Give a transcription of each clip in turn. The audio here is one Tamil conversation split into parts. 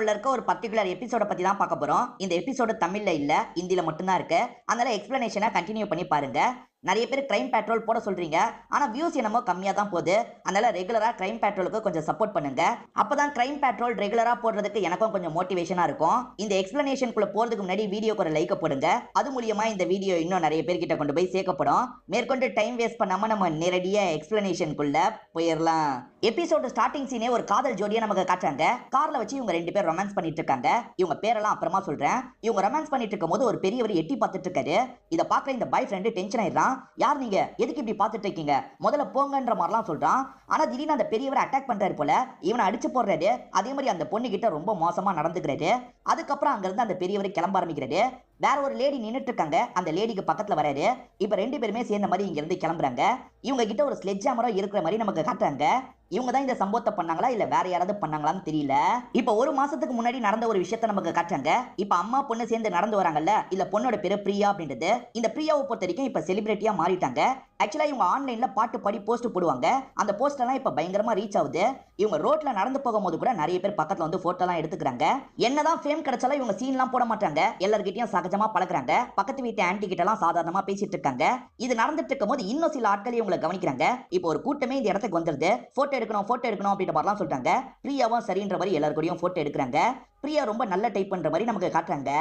பேட்ரோல்ல இருக்க ஒரு பர்டிகுலர் எபிசோட பத்தி தான் பார்க்க போறோம். இந்த எபிசோடு தமிழ்ல இல்ல ஹிந்தில மட்டும்தான் இருக்கு. அதனால எக்ஸ்பிளனேஷனை கண்டினியூ பண்ணி பாருங்க. நிறைய பேர் கிரைம் பேட்ரோல் போட சொல்றீங்க. ஆனா வியூஸ் என்னமோ கம்மியா தான் போகுது. அதனால ரெகுலரா கிரைம் பேட்ரோலுக்கு கொஞ்சம் சப்போர்ட் பண்ணுங்க. அப்பதான் கிரைம் பேட்ரோல் ரெகுலரா போடுறதுக்கு எனக்கும் கொஞ்சம் மோட்டிவேஷனா இருக்கும். இந்த எக்ஸ்பிளனேஷனுக்குள்ள போறதுக்கு முன்னாடி வீடியோக்கு ஒரு லைக் போடுங்க. அது மூலியமா இந்த வீடியோ இன்னும் நிறைய பேர்கிட்ட கொண்டு போய் சேர்க்கப்படும். மேற்கொண்டு டைம் வேஸ்ட் பண்ணாம நம்ம நேரடியா எக்ஸ்பிளனேஷனுக்குள்ள போயிடலாம் எபிசோடு ஸ்டார்டிங் சீனே ஒரு காதல் ஜோடியை நமக்கு காட்டுறாங்க. கார்ல வச்சு இவங்க ரெண்டு பேர் ரொமான்ஸ் பண்ணிட்டு இருக்காங்க. இவங்க பேரெல்லாம் அப்புறமா சொல்றேன். இவங்க ரொமான்ஸ் பண்ணிட்டு இருக்கும் போது ஒரு பெரியவர் எட்டி பார்த்துட்டு இருக்காரு. இதை பார்க்குற இந்த பாய் ஃப்ரெண்டு டென்ஷன் ஆயிடுறான். யார் நீங்க? எதுக்கு இப்படி பார்த்துட்டு இருக்கீங்க? முதல்ல போங்கன்ற மாதிரிலாம் சொல்றான். ஆனா திடீர்னு அந்த பெரியவரை அட்டாக் பண்றாரு போல. இவனை அடிச்சு போடுறாரு. அதே மாதிரி அந்த பொண்ணு கிட்ட ரொம்ப மோசமா நடந்துக்கிறாரு. அதுக்கப்புறம் அங்கிருந்து அந்த பெரியவர் கிளம்ப ஆரம்பிக்கிறாரு. வேற ஒரு லேடி நின்னுட்டு இருக்காங்க அந்த லேடிக்கு பக்கத்துல வராரு. இப்ப ரெண்டு பேருமே சேர்ந்த மாதிரி இங்க இருந்து கிளம்புறாங்க. இவங்க கிட்ட ஒரு ஸ்லெட் அமரம் இருக்கிற மாதிரி நமக்கு காட்டுறாங்க. இவங்க தான் இந்த சம்பவத்தை பண்ணாங்களா? இல்ல வேற யாராவது பண்ணாங்களான்னு தெரியல. இப்ப ஒரு மாசத்துக்கு முன்னாடி நடந்த ஒரு விஷயத்த நமக்கு காட்டுறாங்க. இப்ப அம்மா பொண்ணு சேர்ந்து நடந்து வராங்கல்ல? இல்ல பொண்ணோட பேரு பிரியா அப்படின்றது? இந்த பிரியாவை பொறுத்த வரைக்கும் இப்ப செலிபிரிட்டியா மாறிட்டாங்க. ஆக்சுவலா இவங்க ஆன்லைன்ல பாட்டு பாடி போஸ்ட் போடுவாங்க. அந்த போஸ்ட் எல்லாம் இப்ப பயங்கரமா ரீச் ஆகுது. இவங்க ரோட்ல நடந்து போகும்போது கூட நிறைய பேர் பக்கத்துல வந்து போட்டோ எல்லாம் எடுத்துக்கிறாங்க. என்னதான் ஃபேம் கிடைச்சாலும் இவங்க சீன்லாம் போட மாட்டாங்க. எல்லார்கிட்டயும் சகஜமா பழகுறாங்க. பக்கத்து வீட்டு ஆன்டி கிட்ட எல்லாம் சாதாரணமா பேசிட்டு இருக்காங்க. இது நடந்துட்டு இருக்கும் போது இன்னும் சில ஆட்கள் இவங்களை கவனிக்கிறாங்க. இப்போ ஒரு கூட்டமே இந்த இடத்துக்கு வந்துருது. போட்டோ எடுக்கணும் போட்டோ எடுக்கணும் அப்படின்ற மாதிரிலாம் சொல்றாங்க. பிரியாவும் சரின்ற மாதிரி எல்லாரு போட்டோ எடுக்கிறாங்க. பிரியா ரொம்ப நல்ல டைப் பண்ற மாதிரி நமக்கு காட்டுறாங்க.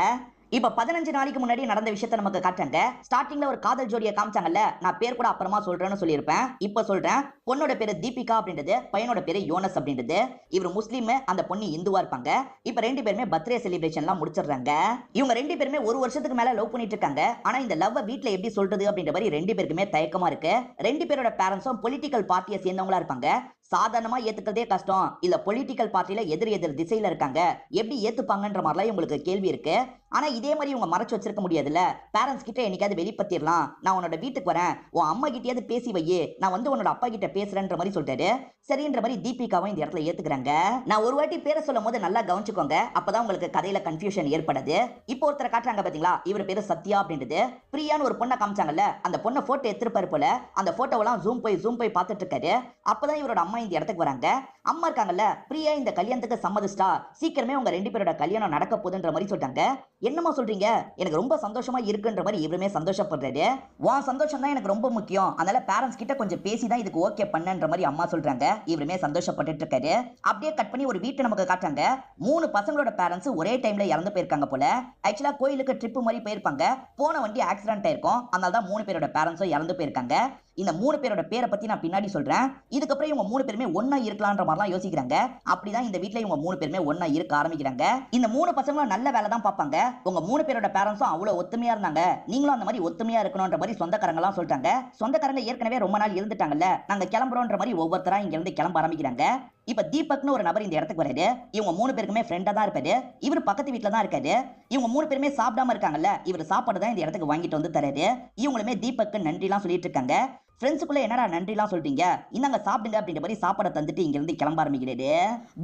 இப்ப பதினஞ்சு நாளைக்கு முன்னாடி நடந்த விஷயத்த நமக்கு காட்டுறாங்க. ஸ்டார்டிங்ல ஒரு காதல் ஜோடியை காமிச்சாங்கல்ல நான் பேர் கூட அப்புறமா சொல்றேன்னு சொல்லியிருப்பேன். இப்ப சொல்றேன் பொண்ணோட பேரு தீபிகா அப்படின்றது பையனோட பேரு யோனஸ் அப்படின்றது. இவர் முஸ்லீம் அந்த பொண்ணு இந்துவா இருப்பாங்க. இப்ப ரெண்டு பேருமே பர்த்டே செலிப்ரேஷன்லாம் முடிச்சிடுறாங்க. இவங்க ரெண்டு பேருமே ஒரு வருஷத்துக்கு மேல லவ் பண்ணிட்டு இருக்காங்க. ஆனா இந்த லவ் வீட்டுல எப்படி சொல்றது அப்படின்ற மாதிரி ரெண்டு பேருக்குமே தயக்கமா இருக்கு. ரெண்டு பேரோட பேரண்ட்ஸும் பொலிட்டிக்கல் பார்ட்டியை சேர்ந்தவங்களா இருப்பாங்க. சாதாரணமா ஏத்துக்கிறதே கஷ்டம். இல்ல பொலிட்டிக்கல் பார்ட்டியில எதிர் எதிர் திசையில இருக்காங்க. எப்படி ஏத்துப்பாங்கன்ற மாதிரிலாம் உங்களுக்கு கேள்வி இருக்கு. ஆனா இதே மாதிரி இவங்க மறைச்சு வச்சிருக்க முடியாதுல்ல. பேரண்ட்ஸ் கிட்ட என்னைக்காவது வெளிப்படுத்திடலாம். நான் உன்னோட வீட்டுக்கு வரேன். உன் அம்மா கிட்டயாவது பேசி வையே. நான் வந்து உன்னோட அப்பா கிட்ட பேசுறேன்ற மாதிரி சொல்லிட்டாரு. சரின்ற மாதிரி தீபிகாவும் இந்த இடத்துல ஏத்துக்கிறாங்க. நான் ஒரு வாட்டி பேரை சொல்லும் போது நல்லா கவனிச்சுக்கோங்க. அப்பதான் உங்களுக்கு கதையில கன்ஃபியூஷன் ஏற்படுது. இப்போ ஒருத்தரை காட்டுறாங்க பாத்தீங்களா? இவர் பேரு சத்யா அப்படின்றது. பிரியான்னு ஒரு பொண்ணை காமிச்சாங்கல்ல. அந்த பொண்ணை போட்டோ எடுத்துருப்பாரு போல. அந்த போட்டோவெல்லாம் ஜூம் போய் ஜூம் போய் பார்த்துட்டு இருக்காரு. அப்பதான் இவரோட அம்மா இந்த இடத்துக்கு வராங்க. அம்மா இருக்காங்கல்ல பிரியா இந்த கல்யாணத்துக்கு சம்மதிச்சிட்டா சீக்கிரமே உங்க ரெண்டு பேரோட கல்யாணம் நடக்க போகுதுன்ற மாதிரி சொல்லிட்டாங்க. என்னமா சொல்றீங்க? எனக்கு ரொம்ப சந்தோஷமா இருக்குன்ற மாதிரி இவருமே சந்தோஷப்படுறாரு. உன் சந்தோஷம் தான் எனக்கு ரொம்ப முக்கியம். அதனால பேரண்ட்ஸ் கிட்ட கொஞ்சம் பேசி தான் இதுக்கு ஓகே பண்ணன்ற மாதிரி அம்மா சொல்றாங்க. இவருமே சந்தோஷப்பட்டுட்டு இருக்காரு அப்படியே கட் பண்ணி ஒரு வீட்டை நமக்கு காட்டுறாங்க. மூணு பசங்களோட பேரண்ட்ஸ் ஒரே டைம்ல இறந்து போயிருக்காங்க போல. ஆக்சுவலா கோயிலுக்கு ட்ரிப் மாதிரி போயிருப்பாங்க. போன வண்டி ஆக்சிடென்ட் ஆயிருக்கும். அதனால தான் மூணு பேரோட பேரண்ட்ஸும் இறந்து போயிருக்காங்க. இந்த மூணு பேரோட பேரை பத்தி நான் பின்னாடி சொல்றேன். இதுக்கப்புறம் இவங்க மூணு பேருமே ஒன்றா இருக்கலான்ற மாதிரிலாம் யோசிக்கிறாங்க. அப்படிதான் இந்த வீட்டில் இவங்க மூணு பேருமே ஒன்றா இருக்க ஆரம்பிக்கிறாங்க. இந்த மூணு பசங்களும் நல்ல வேலை தான் பார்ப்பாங்க. உங்க மூணு பேரோட பேரண்ட்ஸும் அவ்வளவு ஒத்துமையா இருந்தாங்க. நீங்களும் அந்த மாதிரி ஒத்துமையா இருக்கணும்ன்ற மாதிரி சொந்தக்காரங்க எல்லாம் சொல்லிட்டாங்க. சொந்தக்காரங்க ஏற்கனவே ரொம்ப நாள் இருந்துட்டாங்கல்ல நாங்க கிளம்புறோன்ற மாதிரி ஒவ்வொருத்தரா இங்க இருந்து கிளம்ப ஆரம்பிக்கிறாங்க. இப்ப தீபக்னு ஒரு நபர் இந்த இடத்துக்கு வராரு. இவங்க மூணு பேருக்குமே ஃப்ரெண்டா தான் இருப்பாரு. இவர் பக்கத்து வீட்டுல தான் இருக்காரு. இவங்க மூணு பேருமே சாப்பிடாம இருக்காங்கல்ல இவர் சாப்பாடு தான் இந்த இடத்துக்கு வாங்கிட்டு வந்து தராரு. இவங்களுமே தீபக்கு நன்றிலாம் சொல்லிட்டு இருக்காங்க. ஃப்ரெண்ட்ஸுக்குள்ள என்னடா நன்றிலாம் சொல்றீங்க? இந்தாங்க சாப்பிடுங்க அப்படின்ற மாதிரி சாப்பாடை தந்துட்டு இங்க இருந்து கிளம்ப ஆரம்பிக்கிறாரு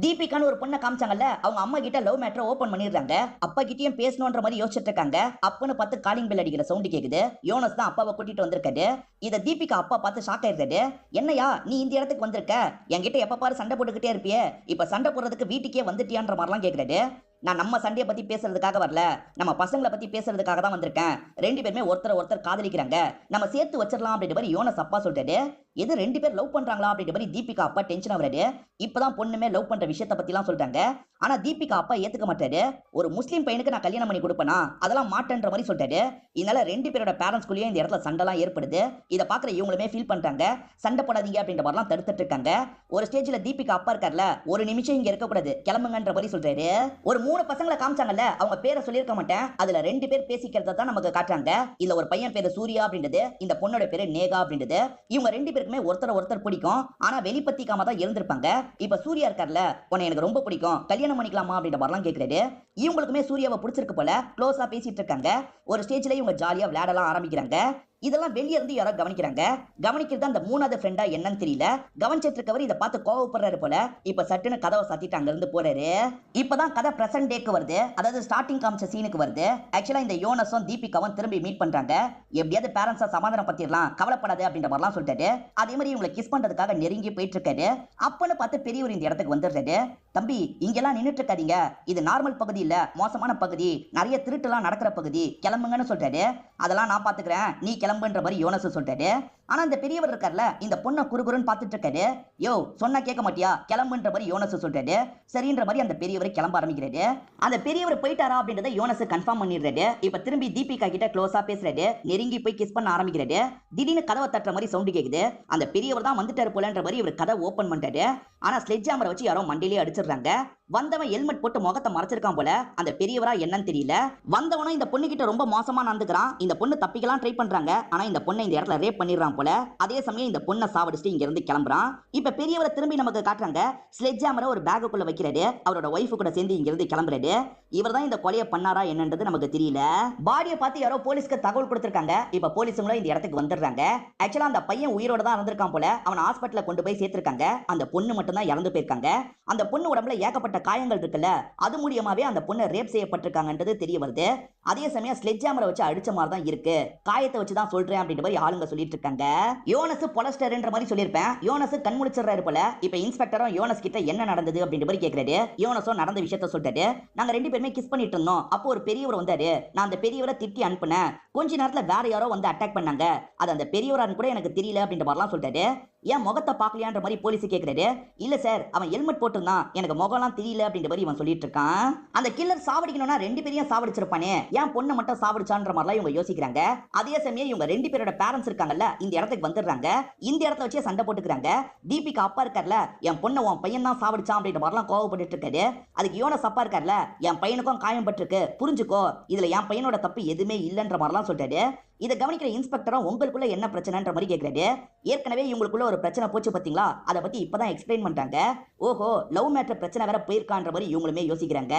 தீபிகான்னு ஒரு பொண்ணை காமிச்சாங்கல்ல அவங்க அம்மா கிட்ட லவ் மேட்டரை ஓபன் பண்ணிடுறாங்க. அப்பா கிட்டயும் பேசணுன்ற மாதிரி யோசிச்சுட்டு இருக்காங்க. அப்பன்னு பார்த்து காலிங் பெல் அடிக்கிற சவுண்ட் கேக்குது. யோனஸ் தான் அப்பாவை கூட்டிட்டு வந்திருக்காரு. இதை தீபிகா அப்பா பார்த்து ஷாக் ஆயிருக்காரு என்னையா நீ இந்த இடத்துக்கு வந்திருக்க? என்கிட்ட எப்ப பாரு சண்டை போட்டுக்கிட்டே இருப்பியே. இப்ப சண்டை போடுறதுக்கு வீட்டுக்கே வந்துட்டியான்ற மாதிரிலாம் கேக்குறாரு. நான் நம்ம சண்டையை பத்தி பேசுறதுக்காக வரல. நம்ம பசங்களை பத்தி பேசுறதுக்காக தான் வந்திருக்கேன். ரெண்டு பேருமே ஒருத்தர் ஒருத்தர் காதலிக்கிறாங்க. நம்ம சேர்த்து வச்சிடலாம் அப்படின்ற மாதிரி யோனஸ் அப்பா சொல்லிட்டாரு எது ரெண்டு பேர் லவ் பண்றாங்களா அப்படின்ற மாதிரி தீபிகா அப்பா டென்ஷன் ஆகுறாரு இப்பதான் பொண்ணுமே லவ் பண்ற விஷயத்த பற்றிலாம் சொல்றாங்க. ஆனா தீபிகா அப்பா ஏத்துக்க மாட்டாரு. ஒரு முஸ்லீம் பையனுக்கு நான் கல்யாணம் பண்ணி கொடுப்பேனா? அதெல்லாம் மாட்டேன்ற மாதிரி சொல்லிட்டாரு இதனால ரெண்டு பேரோட பேரண்ட்ஸ்குள்ளேயே இந்த இடத்துல சண்டைலாம் ஏற்படுது. இதை பாக்குற இவங்களுமே ஃபீல் பண்றாங்க. சண்டை போடாதீங்க அப்படின்ற மாதிரிலாம் தடுத்துட்டு இருக்காங்க. ஒரு ஸ்டேஜ்ல தீபிகா அப்பா இருக்கார்ல ஒரு நிமிஷம் இங்க இருக்கக்கூடாது. கிளம்புங்கன்ற மாதிரி சொல்றாரு. ஒரு மூணு பசங்களை காமிச்சாங்கல்ல அவங்க பேரை சொல்லியிருக்க மாட்டேன். அதுல ரெண்டு பேர் பேசிக்கிறத தான் நமக்கு காட்டுறாங்க. இதுல ஒரு பையன் பேரு சூர்யா அப்படின்றது இந்த பொண்ணோட பேரு நேகா அப்படின்றது. இவங்க ரெண்டு பேருக்குமே ஒருத்தர் ஒருத்தர் பிடிக்கும். ஆனா வெளிப்பத்திக்காம தான் இருந்திருப்பாங்க. இப்ப சூர்யா இருக்கார்ல உன்னை எனக்கு ரொம்ப பிடிக்கும். கல்யாணம் பண்ணிக்கலாமா அப்படின்ற மாதிரிலாம் கேக்குறாரு. இவங்களுக்குமே சூர்யாவை பிடிச்சிருக்கு போல க்ளோஸா பேசிட்டு இருக்காங்க. ஒரு ஸ்டேஜ்ல இவங்க ஜாலியா விளையாடலாம் ஆரம்பிக்கிறாங்க. இதெல்லாம் வெளியே இருந்து யாரோ கவனிக்கிறாங்க. கவனிக்கிறது அந்த மூணாவது ஃப்ரெண்டா என்னன்னு தெரியல. கவனிச்சிட்டு இருக்கவர் இதை பார்த்து கோவப்படுறாரு போல. இப்ப சட்டுன்னு கதவை சாத்திட்டு அங்க இருந்து போறாரு. இப்பதான் கதை பிரசன்ட் டேக்கு வருது. அதாவது ஸ்டார்டிங் காமிச்ச சீனுக்கு வருது. ஆக்சுவலா இந்த யோனஸும் தீபிகாவும் திரும்பி மீட் பண்றாங்க. எப்படியாவது பேரண்ட்ஸா சமாதானம் பத்திரலாம். கவலைப்படாது அப்படின்ற மாதிரிலாம் சொல்லிட்டாரு. அதே மாதிரி இவங்களை கிஸ் பண்றதுக்காக நெருங்கி போயிட்டு இருக்காரு அப்பன்னு பார்த்து பெரியவர் இந்த இடத்துக்கு வந்துடுறாரு. தம்பி இங்கெல்லாம் நின்னுட்டு இருக்காதீங்க இது நார்மல் பகுதி இல்ல. மோசமான பகுதி. நிறைய திருட்டுலாம் நடக்கிற பகுதி. கிளம்புங்கன்னு சொல்றாரு. அதெல்லாம் நான் பாத்துக்கிறேன் நீ கிளம்புன்ற மாதிரி யோனஸ் சொல்லிட்டாரு. ஆனா இந்த பெரியவர் இருக்கார்ல இந்த பொண்ணை குறுகுறுன்னு பார்த்துட்டு இருக்காரு யோ சொன்னா கேட்க மாட்டியா? கிளம்புன்ற மாதிரி யோனஸ் சொல்றாரு. சரின்ற மாதிரி அந்த பெரியவர் கிளம்ப ஆரம்பிக்கிறாரு. அந்த பெரியவர் போயிட்டாரா அப்படின்றத யோனஸ் கன்ஃபார்ம் பண்ணிடுறாரு. இப்ப திரும்பி தீபிகா கிட்ட க்ளோஸா பேசுறாரு. நெருங்கி போய் கிஸ் பண்ண ஆரம்பிக்கிறாரு. திடீர்னு கதவை தட்டுற மாதிரி சவுண்டு கேக்குது. அந்த பெரியவர் தான் வந்துட்டாரு போலன்ற மாதிரி இவர் கதை ஓபன் பண்ணிட்டாரு. ஆனா ஸ்லெட் ஹேமரை வச்சு யாரோ மண்டிலே அடிச்சிடுறாங்க. வந்தவன் ஹெல்மெட் போட்டு முகத்தை மறைச்சிருக்கான் போல. அந்த பெரியவரா என்னன்னு தெரியல. வந்தவனும் இந்த பொண்ணு கிட்ட ரொம்ப மோசமா நடந்துக்கிறான். இந்த பொண்ணு தப்பிக்கலாம் ட்ரை பண்றாங்க. ஆனா இந்த பொண்ணை இந்த இடத்துல ரேப் பண்ணிடுறான் போல அதே சமயம் இந்த பொண்ணை சாவடிச்சுட்டு இங்க இருந்து கிளம்புறான். இப்ப பெரியவரை திரும்பி நமக்கு காட்டுறாங்க. ஸ்லெட் ஹேமரை ஒரு பேக்குக்குள்ள வைக்கிறாரு. அவரோட ஒய்ஃபு கூட சேர்ந்து இங்க இருந்து கிளம்புறாரு. இவர் தான் இந்த கொலையை பண்ணாரா என்னன்றது நமக்கு தெரியல. பாடியை பார்த்து யாரோ போலீஸ்க்கு தகவல் கொடுத்திருக்காங்க. இப்ப போலீஸுங்களும் இந்த இடத்துக்கு வந்துடுறாங்க. ஆக்சுவலா அந்த பையன் உயிரோட தான் இருந்திருக்கான் போல. அவன் ஹாஸ்பிட்டல கொண்டு போய் சேர்த்திருக்காங்க. அந்த பொண்ணு மட்டும் தான் இறந்து போயிருக்காங்க. அந்த பொண்ணு உடம்புல ஏகப்பட்ட காயங்கள் இருக்குல்ல அது மூலியமாவே அந்த பொண்ணு ரேப் செய்யப்பட்டிருக்காங்கன்றது தெரிய வருது. அதே சமயம் ஸ்லெட் ஜாமரை வச்சு அடிச்ச மாதிரி தான் இருக்கு. காயத்தை வச்சு தான் சொல்றேன் அப்படின்ற மாதிரி ஆளுங்க சொல்லிட்டு இருக்காங்க. யோனஸ் பொலஸ்டர்ன்ற மாதிரி சொல்லியிருப்பேன். யோனஸ் கண் முழிச்சிடுறாரு போல. இப்ப இன்ஸ்பெக்டரும் யோனஸ் கிட்ட என்ன நடந்தது அப்படின்ற மாதிரி கேக்குறாரு. யோனஸும் நடந்த விஷயத்த சொல்லிட்டாரு. நாங்க ரெண்டு பேருமே கிஸ் பண்ணிட்டு இருந்தோம். அப்போ ஒரு பெரியவர் வந்தாரு. நான் அந்த பெரியவரை திட்டி அனுப்புனேன். கொஞ்ச நேரத்துல வேற யாரோ வந்து அட்டாக் பண்ணாங்க. அது அந்த பெரியவரான்னு கூட எனக்கு தெரியல அப்படின்ற மாதிரிலாம் சொல்லிட்டாரு. ஏன் முகத்தை பார்க்கலையான்ற மாதிரி போலீஸ் கேட்கிறாரு இல்ல சார் அவன் ஹெல்மெட் போட்டிருந்தான். எனக்கு முகம்லாம் தெரியல அப்படின்ற மாதிரி இவன் சொல்லிட்டு இருக்கான். அந்த கில்லர் சாவடிக்கணும்னா ரெண்டு பேரையும் சாவடிச்சிருப்பானே. ஏன் பொண்ணை மட்டும் சாவடிச்சான்ற மாதிரிலாம் இவங்க யோசிக்கிறாங்க. அதே சமயம் இவங்க ரெண்டு பேரோட பேரண்ட்ஸ் இருக்காங்கல்ல இந்த இடத்துக்கு வந்துடுறாங்க. இந்த இடத்த வச்சே சண்டை போட்டுக்கிறாங்க. தீபிகா அப்பா இருக்கார்ல என் பொண்ணை உன் பையன் தான் சாவடிச்சான் அப்படின்ற மாதிரிலாம் கோவப்பட்டு இருக்காரு அதுக்கு யோனஸ் அப்பா இருக்கார்ல என் பையனுக்கும் காயம் பட்டிருக்கு. புரிஞ்சுக்கோ இதுல என் பையனோட தப்பு எதுவுமே இல்லைன்ற மாதிரிலாம் சொல்றாரு இதை கவனிக்கிற இன்ஸ்பெக்டரும் உங்களுக்குள்ள என்ன பிரச்சனைன்ற மாதிரி கேட்கிறாரு ஏற்கனவே இவங்களுக்குள்ள ஒரு பிரச்சனை போச்சு பாத்தீங்களா? அதை பத்தி இப்பதான் எக்ஸ்பிளைன் பண்றாங்க ஓஹோ லவ் மேட்டர் பிரச்சனை வேற போயிருக்கான்ற மாதிரி இவங்களுமே யோசிக்கிறாங்க.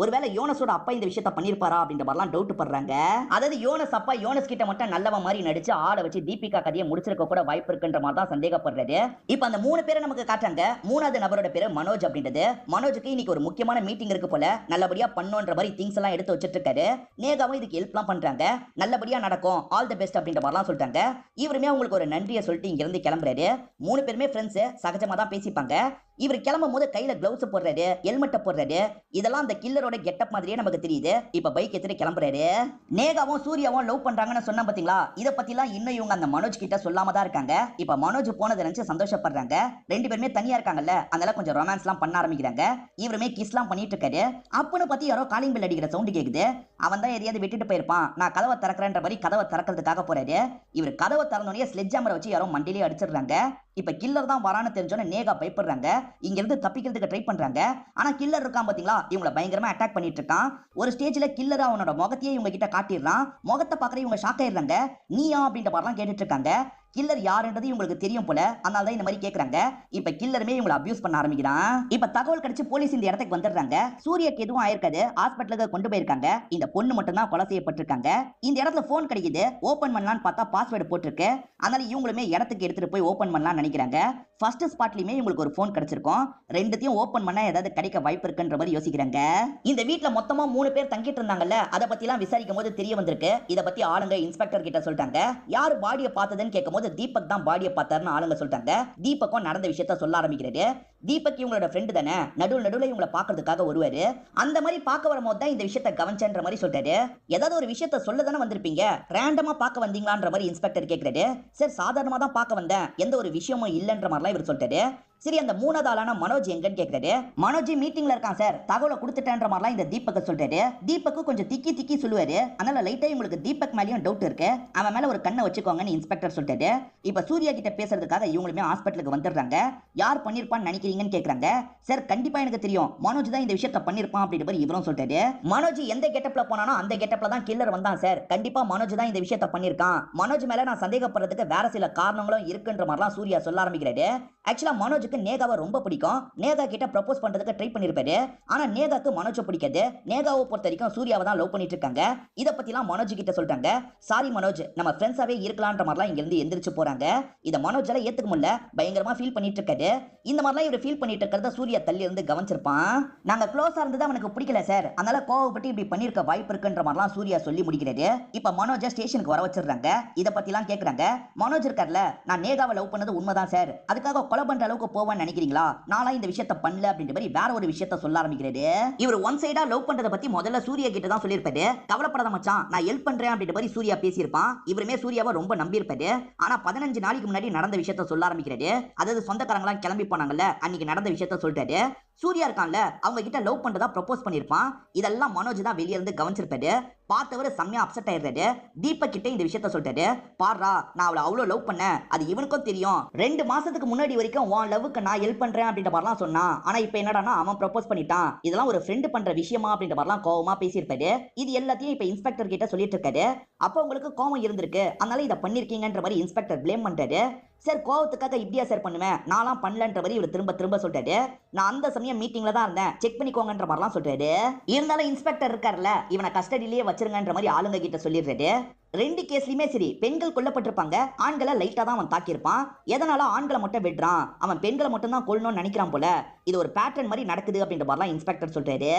ஒருவேளை யோனஸோட அப்பா இந்த விஷயத்த பண்ணிருப்பாரா அப்படின்ற மாதிரிலாம் டவுட் படுறாங்க. அதாவது யோனஸ் அப்பா யோனஸ் கிட்ட மட்டும் நல்லவ மாதிரி நடிச்சு ஆளை வச்சு தீபிகா கதையை முடிச்சிருக்க கூட வாய்ப்பு இருக்குன்ற மாதிரி தான் சந்தேகப்படுறாரு இப்போ அந்த மூணு பேரை நமக்கு காட்டுறாங்க. மூணாவது நபரோட பேரு மனோஜ் அப்படின்றது. மனோஜுக்கு இன்னைக்கு ஒரு முக்கியமான மீட்டிங் இருக்கு போல. நல்லபடியா பண்ணுன்ற மாதிரி திங்ஸ் எல்லாம் எடுத்து வச்சிட்டு இருக்காரு நேகாவும் இதுக்கு ஹெல்ப்லாம் பண்றாங்க. நல்லபடியா நடக்கும். ஆல் தி பெஸ்ட் அப்படின்ற மாதிரிலாம் சொல்லிட்டாங்க. இவருமே அவங்களுக்கு ஒரு நன்றியை சொல்லிட்டு இங்க இருந்து கிளம்புறாரு. மூணு பேருமே ஃப்ரெண்ட்ஸ் சகஜமா தான் பேசிப்பாங்க. இவர் கிளம்பும் போது கையில கிளவுஸ் போடுறாரு ஹெல்மெட்டை போடுறாரு. இதெல்லாம் அந்த கில்லரோட கெட்டப் மாதிரியே நமக்கு தெரியுது. இப்ப பைக் எடுத்துட்டு கிளம்புறாரு. நேகாவும் சூர்யாவும் லவ் பண்றாங்கன்னு சொன்னா பாத்தீங்களா? இத பத்திலாம் இன்னும் இவங்க அந்த மனோஜ் கிட்ட சொல்லாம தான் இருக்காங்க. இப்ப மனோஜ் போனதை நினைச்சு சந்தோஷப்படுறாங்க. ரெண்டு பேருமே தனியா இருக்காங்கல்ல அதனால கொஞ்சம் ரொமான்ஸ்லாம் பண்ண ஆரம்பிக்கிறாங்க. இவருமே கிஸ்லாம் பண்ணிட்டு இருக்காரு. அப்பனு பத்தி யாரோ காலிங் பெல் அடிக்கிற சவுண்ட் கேக்குது. அவன் தான் எதையாவது விட்டுட்டு போயிருப்பான். நான் கதவை திறக்கிறேன்ற மாதிரி கதவை திறக்கிறதுக்காக போறாரு. இவர் கதவை திறந்தோடனே ஸ்லெட் ஜாமரை வச்சு யாரோ மண்டிலே அடிச்சிடுறாங்க. இப்ப கில்லர் தான் வரான்னு தெரிஞ்சோன்னே நேகா பயப்படுறாங்க. இங்க இருந்து தப்பிக்கிறதுக்கு ட்ரை பண்றாங்க. ஆனா கில்லர் இருக்கான் பாத்தீங்களா? இவங்கள பயங்கரமா அட்டாக் பண்ணிட்டு இருக்கான். ஒரு ஸ்டேஜ்ல கில்லர் அவனோட முகத்தையே இவங்க கிட்ட காட்டிடுறான். முகத்தை பாக்குற இவங்க ஷாக் ஆயிடுறாங்க. நீயா அப்படின்ற மாதிரிலாம் கேட்டுட்டு இருக்காங்க. கில்லர் யாருன்றது இவங்களுக்கு தெரியும் போல. அதனால தான் இந்த மாதிரி கேக்குறாங்க. இப்ப கில்லருமே இவங்களை அபியூஸ் பண்ண ஆரம்பிக்கிறான். இப்ப தகவல் கிடைச்சு போலீஸ் இந்த இடத்துக்கு வந்துடுறாங்க. சூரியக்கு எதுவும் ஆயிருக்காது. ஹாஸ்பிட்டலுக்கு கொண்டு போயிருக்காங்க. இந்த பொண்ணு மட்டும் தான் கொலை செய்யப்பட்டிருக்காங்க. இந்த இடத்துல போன் கிடைக்குது. ஓபன் பண்ணலாம்னு பார்த்தா பாஸ்வேர்டு போட்டிருக்கு. அதனால இவங்களுமே இடத்துக்கு எடுத்துட்டு போய் ஓபன் பண்ணலாம்னு நினைக்கிறாங்க. ஃபர்ஸ்ட் ஸ்பாட்லயுமே இவங்களுக்கு ஒரு போன் கிடைச்சிருக்கும். ரெண்டுத்தையும் ஓபன் பண்ணா ஏதாவது கிடைக்க வாய்ப்பு இருக்குன்ற மாதிரி யோசிக்கிறாங்க. இந்த வீட்ல மொத்தமா மூணு பேர் தங்கிட்டு இருந்தாங்கல்ல அதை பத்தி எல்லாம் விசாரிக்கும் போது தெரிய வந்திருக்கு. இத பத்தி ஆளுங்க இன்ஸ்பெக்டர் கிட்ட சொல்லிட்டாங்க. யார் பாடியை பார்த்ததுன்னு கேட்கும்போது தீபக் தான் பாடியை பார்த்தாருன்னு ஆளுங்க சொல்லிட்டாங்க. தீபக்கும் நடந்த விஷயத்த சொல்ல ஆரம்பிக்கிறாரு. தீபக் இவங்களோட ஃப்ரெண்டு தானே? நடுவில் நடுவில் இவங்களை பார்க்கறதுக்காக வருவாரு. அந்த மாதிரி பார்க்க வரும்போது தான் இந்த விஷயத்த கவனிச்சன்ற மாதிரி சொல்றாரு ஏதாவது ஒரு விஷயத்த சொல்ல தானே வந்திருப்பீங்க ரேண்டமா பார்க்க வந்தீங்களான்ற மாதிரி இன்ஸ்பெக்டர் கேட்கிறாரு. சார் சாதாரணமா தான் பார்க்க வந்தேன். எந்த ஒரு விஷயமும் இல்லைன்ற மாதிரிலாம் இவர் சொல்றாரு சரி அந்த மூணாவது ஆளான மனோஜ் எங்கன்னு கேக்குறாரு மனோஜ் மீட்டிங்ல இருக்கான் சார். தகவலை கொடுத்துட்டேன்ற மாதிரிலாம் இந்த தீபக் சொல்றாரு தீபக்கு கொஞ்சம் திக்கி திக்கி சொல்லுவாரு. அதனால லைட்டா உங்களுக்கு தீபக் மேலயும் டவுட் இருக்கு. அவன் மேல ஒரு கண்ணை வச்சுக்கோங்கன்னு இன்ஸ்பெக்டர் சொல்றாரு இப்ப சூர்யா கிட்ட பேசுறதுக்காக இவங்களுமே ஹாஸ்பிட்டலுக்கு வந்துடுறாங்க. யார் பண்ணிருப்பான்னு நினைக்கிறீங்க? நினைக்கிறீங்கன்னு கேக்குறாங்க. சார் கண்டிப்பா எனக்கு தெரியும். மனோஜ் தான் இந்த விஷயத்த பண்ணிருப்பான் அப்படின்ற மாதிரி இவரும் சொல்றாரு. மனோஜ் எந்த கெட்டப்ல போனானோ அந்த கெட்டப்ல தான் கில்லர் வந்தான் சார். கண்டிப்பா மனோஜ் தான் இந்த விஷயத்த பண்ணிருக்கான். மனோஜ் மேல நான் சந்தேகப்படுறதுக்கு வேற சில காரணங்களும் இருக்குன்ற மாதிரிலாம் சூர்யா சொல்ல ஆரம்பிக்கிறாரு. ஆக்சுவலா மனோஜுக்கு நேகாவை ரொம்ப பிடிக்கும். நேகா கிட்ட ப்ரப்போஸ் பண்றதுக்கு ட்ரை பண்ணிருப்பாரு. ஆனா நேகாக்கு மனோஜ் பிடிக்காது. நேகாவை பொறுத்த வரைக்கும் சூர்யாவை தான் லவ் பண்ணிட்டு இருக்காங்க. இத பத்திலாம் மனோஜ் கிட்ட சொல்லிட்டாங்க. சாரி மனோஜ் நம்ம ஃப்ரெண்ட்ஸாவே இருக்கலான்ற மாதிரிலாம் இங்க இருந்து எந்திரிச்சு போறாங்க. இத மனோஜால ஏத்துக்க முடியல. பயங்கரமா ஃபீல் பண்ணிட்டு இருக்காரு. இந்த மாதிரிலாம் இவர் ஃபீல் பண்ணிட்டு இருக்கிறத சூர்யா தள்ளி இருந்து கவனிச்சிருப்பான். நாங்க க்ளோஸா இருந்தது அவனுக்கு பிடிக்கல சார் அதனால கோவப்பட்டு இப்படி பண்ணிருக்க வாய்ப்பு இருக்குன்ற மாதிரிலாம் சூர்யா சொல்லி முடிக்கிறாரு இப்ப மனோஜை ஸ்டேஷனுக்கு வர வச்சிடுறாங்க. இத பற்றிலாம் கேக்குறாங்க. மனோஜ் இருக்கார்ல நான் நேகாவை லவ் பண்ணது உண்மைதான் சார் அதுக்காக கொலை பண்ற அளவுக்கு போவேன்னு நினைக்கிறீங்களா? நானும் இந்த விஷயத்த பண்ணல அப்படின்ற மாதிரி வேற ஒரு விஷயத்த சொல்ல ஆரம்பிக்கிறாரு இவர் ஒன் சைடா லவ் பண்றத பத்தி முதல்ல சூர்யா கிட்ட தான் சொல்லியிருப்பாரு. கவலைப்படாத மச்சான் நான் ஹெல்ப் பண்றேன் அப்படின்ற மாதிரி சூர்யா பேசியிருப்பான். இவருமே சூர்யாவை ரொம்ப நம்பியிருப்பாரு. ஆனா பதினஞ்சு நாளைக்கு முன்னாடி நடந்த விஷயத்த சொல்ல ஆரம்பிக்கிறாரு அதாவது சொந்தக்காரங்களாம் கிளம்பி போனாங்கல்ல அன்னைக்கு நடந்த விஷயத்த சொல்லிட்டாரு. சூர்யா இருக்கான்ல அவங்க கிட்ட லவ் பண்றதா ப்ரப்போஸ் பண்ணிருப்பான் இதெல்லாம் மனோஜ் தான் வெளியே இருந்து கவனிச்சிருப்பாரு. பார்த்தவர் செம்மையா அப்செட் ஆயிடுறாரு. தீபக் கிட்ட இந்த விஷயத்த சொல்லிட்டாரு. பாடுறா நான் அவளை அவ்வளவு லவ் பண்ணேன். அது இவனுக்கும் தெரியும். ரெண்டு மாசத்துக்கு முன்னாடி வரைக்கும் உன் லவ்வுக்கு நான் ஹெல்ப் பண்றேன் அப்படின்ற மாதிரிலாம் சொன்னான். ஆனா இப்போ என்னடான்னா அவன் ப்ரப்போஸ் பண்ணிட்டான். இதெல்லாம் ஒரு ஃப்ரெண்டு பண்ற விஷயமா அப்படின்ற மாதிரிலாம் கோவமா பேசியிருப்பாரு. இது எல்லாத்தையும் இப்போ இன்ஸ்பெக்டர் கிட்ட சொல்லிட்டு இருக்காரு. அப்போ உங்களுக்கு கோவம் இருந்திருக்கு. அதனால இதை பண்ணிருக்கீங்கன்ற மாதிரி இன்ஸ்பெக்டர் பிளேம் பண்றாரு. சார் கோவத்துக்காக இப்படியா சார் பண்ணுவேன்? நான்லாம் பண்ணலன்ற மாதிரி இவர் திரும்ப திரும்ப சொல்றாரு நான் அந்த சமயம் மீட்டிங்ல தான் இருந்தேன். செக் பண்ணிக்கோங்கன்ற மாதிரிலாம் சொல்றாரு. இருந்தாலும் இன்ஸ்பெக்டர் இருக்கார்ல இவனை கஸ்டடியிலேயே வச்சிருங்கன்ற மாதிரி ஆளுங்க கிட்ட சொல்லிடுறாரு. ரெண்டு கேஸ்லயுமே சரி பெண்கள் கொல்லப்பட்டிருப்பாங்க. ஆண்களை லைட்டா தான் அவன் தாக்கியிருப்பான். எதனால ஆண்களை மட்டும் விடுறான் அவன் பெண்களை மட்டும் தான் கொல்லணும்னு நினைக்கிறான் போல. இது ஒரு பேட்டர்ன் மாதிரி நடக்குது அப்படின்ற மாதிரிலாம் இன்ஸ்பெக்டர் சொல்றாரு.